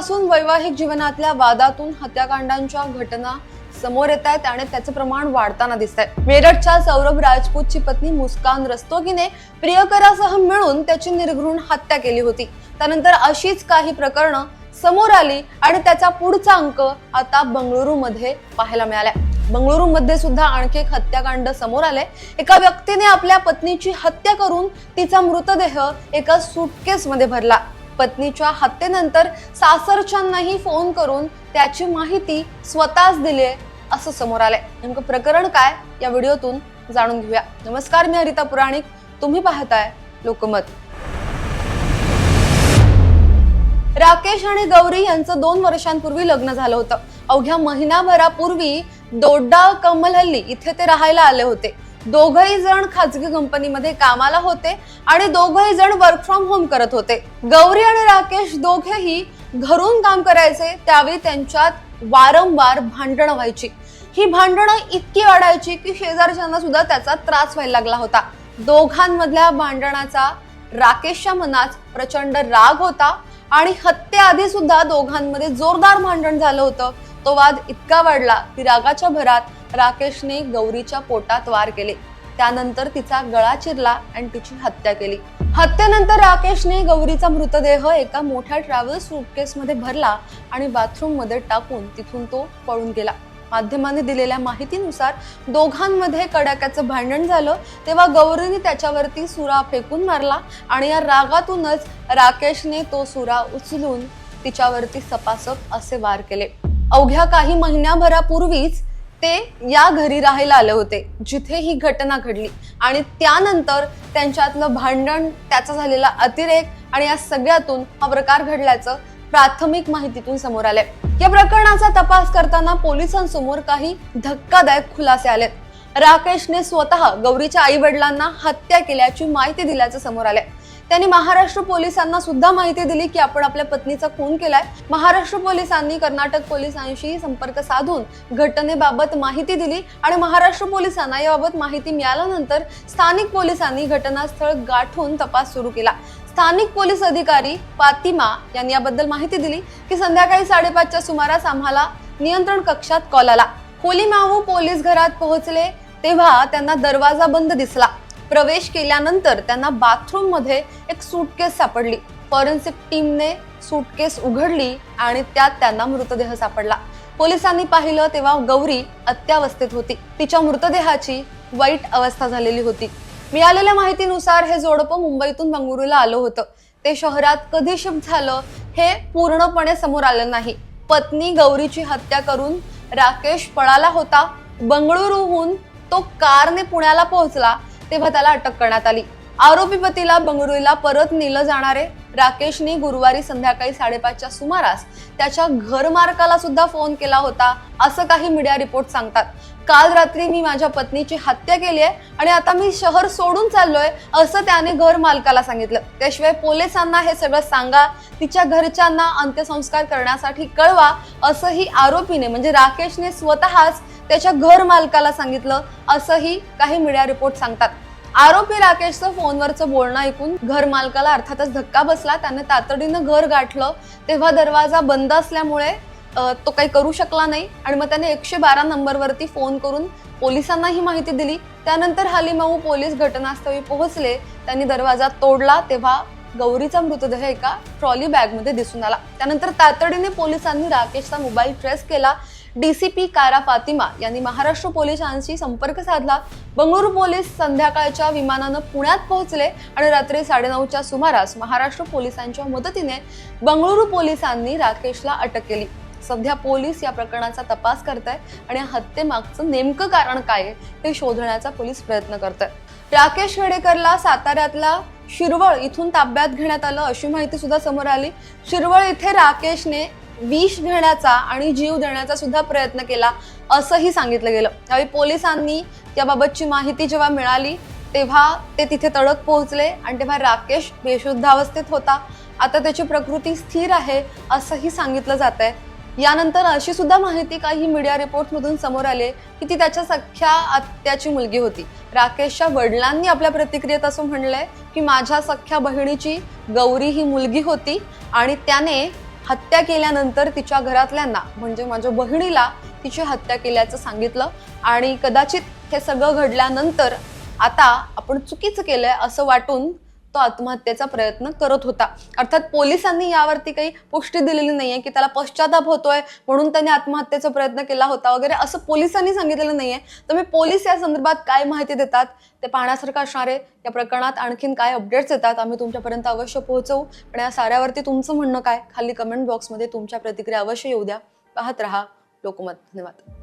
प्रेमापासून वैवाहिक जीवनातल्या वादातून हत्याकांडांच्या घटना समोर येत आहेत आणि त्याचं प्रमाण वाढताना दिसत आहे. मेरठच्या सौरभ राजपूतची पत्नी मुस्कान रस्तोगीने प्रियकरासह मिळून त्याची निर्घृण हत्या केली होती. त्यानंतर अशीच काही प्रकरणं समोर आली आणि त्याचा पुढचा अंक आता बंगळुरूमध्ये पाहायला मिळालाय. बंगळुरूमध्ये सुद्धा आणखी एक हत्याकांड समोर आले एका व्यक्तीने आपल्या पत्नीची हत्या करून तिचा मृतदेह एका सुटकेस मध्ये भरला. पत्नीच्या हत्येनंतर सासरच्यांनाही फोन करून त्याची माहिती स्वतःच दिली आहे असं समोर आलंय. नेमकं प्रकरण काय या व्हिडिओतून जाणून घेऊया. नमस्कार मी हरिता पुराणिक. तुम्ही पाहताय लोकमत. राकेश आणि गौरी यांचं दोन वर्षांपूर्वी लग्न झालं होतं. अवघ्या महिनाभरापूर्वी दोड्डा कमलहल्ली इथे ते राहायला आले होते. दोघही जण खाजगी कंपनीमध्ये कामाला होते आणि दोघही जण वर्क फ्रॉम होम करत होते. गौरी आणि राकेश दोघेही घरून काम करायचे त्यावेळी त्यांच्यात वारंवार भांडणं व्हायची. ही भांडणं इतकी वाढायची की शेजारच्यांना सुद्धा त्याचा त्रास व्हायला लागला होता. दोघांमधल्या भांडणाचा राकेशच्या मनात प्रचंड राग होता आणि हत्येआधी सुद्धा दोघांमध्ये जोरदार भांडण झालं होतं. तो वाद इतका वाढला की रागाच्या भरात राकेशने गौरीच्या पोटात वार केले. त्यानंतर तिचा गळा चिरला आणि तिची हत्या केली. हत्येनंतर राकेशने गौरीचा मृतदेह एका मोठ्या ट्रॅव्हल सुटकेस मध्ये भरला आणि बाथरूममध्ये टाकून तिथून तो पळून गेला. माध्यमांनी दिलेल्या माहितीनुसार दोघांमध्ये कडाक्याचं भांडण झालं तेव्हा गौरीने त्याच्यावरती सुरा फेकून मारला आणि या रागातूनच राकेशने तो सुरा उचलून तिच्यावरती सपासप असे वार केले. अवघ्या काही महिन्याभरापूर्वीच ते या घरी राहायला आले होते जिथे ही घटना घडली. आणि त्यानंतर त्यांच्यातलं भांडण त्याचा झालेला अतिरेक आणि या सगळ्यातून हा प्रकार घडल्याचं प्राथमिक माहितीतून समोर आलंय. या प्रकरणाचा तपास करताना पोलिसांसमोर काही धक्कादायक खुलासे आलेत. राकेशने स्वतः गौरीच्या आई वडिलांना हत्या केल्याची माहिती दिल्याचं समोर आलंय. त्यांनी महाराष्ट्र पोलिसांना सुद्धा माहिती दिली की आपण आपल्या पत्नीचा खून केलाय. महाराष्ट्र पोलिसांनी कर्नाटक पोलिसांशी संपर्क साधून घटनेबाबत माहिती दिली आणि महाराष्ट्र पोलिसांना याबाबत माहिती मिळाल्यानंतर स्थानिक पोलिसांनी घटनास्थळ गाठून तपास सुरू केला. स्थानिक पोलीस अधिकारी पातिमा यांनी याबद्दल माहिती दिली की संध्याकाळी साडेपाचच्या सुमारास आम्हाला नियंत्रण कक्षात कॉल आला. कोलीमावू पोलीस घरात पोहोचले तेव्हा त्यांना दरवाजा बंद दिसला. प्रवेश केल्यानंतर त्यांना बाथरूममध्ये एक सूटकेस सापडली. फॉरेन्सिक टीमने सूटकेस उघडली आणि त्यात त्यांना मृतदेह सापडला. पोलिसांनी पाहिलं तेव्हा गौरी अत्यावस्थेत होती. तिच्या मृतदेहाची वाईट अवस्था झालेली होती. मिळालेल्या माहितीनुसार हे जोडपं मुंबईतून बंगळुरूला आलं होतं. ते शहरात कधी शिफ्ट झालं हे पूर्णपणे समोर आलं नाही. पत्नी गौरीची हत्या करून राकेश पळाला होता. बंगळुरूहून तो कारने पुण्याला पोहोचला तेव्हा त्याला अटक करण्यात आली. आरोपी पतीला बंगळुरूला परत नेलं जाणारे राकेशने गुरुवारी संध्याकाळी साडेपाचच्या सुमारास त्याच्या घरमालकाला सुद्धा फोन केला होता. असं काही मीडिया रिपोर्ट सांगतात. काल रात्री मी माझ्या पत्नीची हत्या केली आहे आणि आता मी शहर सोडून चाललोय असं त्याने घर मालकाला सांगितलं. त्याशिवाय पोलिसांना हे सगळं सांगा तिच्या घरच्यांना अंत्यसंस्कार करण्यासाठी कळवा असंही आरोपीने म्हणजे राकेशने स्वतःच त्याच्या घर मालकाला सांगितलं असंही काही मीडिया रिपोर्ट सांगतात. आरोपी राकेशचं फोनवरचं बोलणं ऐकून घर मालकाला अर्थातच धक्का बसला. त्याने तातडीनं घर गाठलं. तेव्हा दरवाजा बंद असल्यामुळे तो काही करू शकला नाही. आणि मग त्याने एकशे बारा नंबरवरती फोन करून पोलिसांना ही माहिती दिली. त्यानंतर हालिमाऊ पोलीस घटनास्थळी पोहोचले. त्यांनी दरवाजा तोडला. तेव्हा गौरीचा मृतदेह एका ट्रॉली बॅगमध्ये दिसून आला. त्यानंतर तातडीने पोलिसांनी राकेशचा मोबाईल ट्रेस केला. डीसीपी कारा फातिमा यांनी महाराष्ट्र पोलिसांशी संपर्क साधला. बंगळुरू पोलीस संध्याकाळच्या विमानानं पुण्यात पोहोचले आणि रात्री साडेनऊच्या सुमारास महाराष्ट्र पोलिसांच्या मदतीने बंगळुरू पोलिसांनी राकेशला अटक केली. सध्या पोलीस या प्रकरणाचा तपास करत आहे आणि या हत्येमागचं नेमकं कारण काय आहे हे शोधण्याचा पोलीस प्रयत्न करत आहे राकेश खेडेकरला साताऱ्यातला शिरवळ इथून ताब्यात घेण्यात आलं अशी माहिती सुद्धा समोर आली. शिरवळ इथे राकेशने विष घेण्याचा आणि जीव देण्याचा सुद्धा प्रयत्न केला असंही सांगितलं गेलं. त्यावेळी पोलिसांनी याबाबतची माहिती जेव्हा मिळाली तेव्हा ते तिथे तडक पोहोचले आणि तेव्हा राकेश बेशुद्धावस्थेत होता. आता त्याची प्रकृती स्थिर आहे असंही सांगितलं जात आहे यानंतर अशी सुद्धा माहिती काही मीडिया रिपोर्टमधून समोर आले की ती त्याच्या सख्या आत्याची मुलगी होती. राकेशच्या वडिलांनी आपल्या प्रतिक्रियेत असं म्हणलंय की माझ्या सख्या बहिणीची गौरी ही मुलगी होती आणि त्याने हत्या केल्यानंतर तिच्या घरातल्यांना म्हणजे माझ्या बहिणीला तिची हत्या केल्याचं सांगितलं. आणि कदाचित हे सगळं घडल्यानंतर आता आपण चुकीचं केलंय असं वाटून तो आत्महत्येचा प्रयत्न करत होता. अर्थात पोलिसांनी यावरती काही पुष्टी दिलेली नाहीये की त्याला पश्चाताप होतोय म्हणून त्याने आत्महत्येचा प्रयत्न केला होता वगैरे असं पोलिसांनी सांगितलेलं नाहीये. तर मी पोलीस या संदर्भात काय माहिती देतात? ते पाहण्यासारखं असणार आहे. या प्रकरणात आणखीन काय अपडेट्स येतात? आम्ही तुमच्यापर्यंत अवश्य पोहोचवू. पण या साऱ्यावरती तुमचं म्हणणं काय? खाली कमेंट बॉक्समध्ये तुमच्या प्रतिक्रिया अवश्य येऊ द्या. पाहत रहा. लोकमत. धन्यवाद.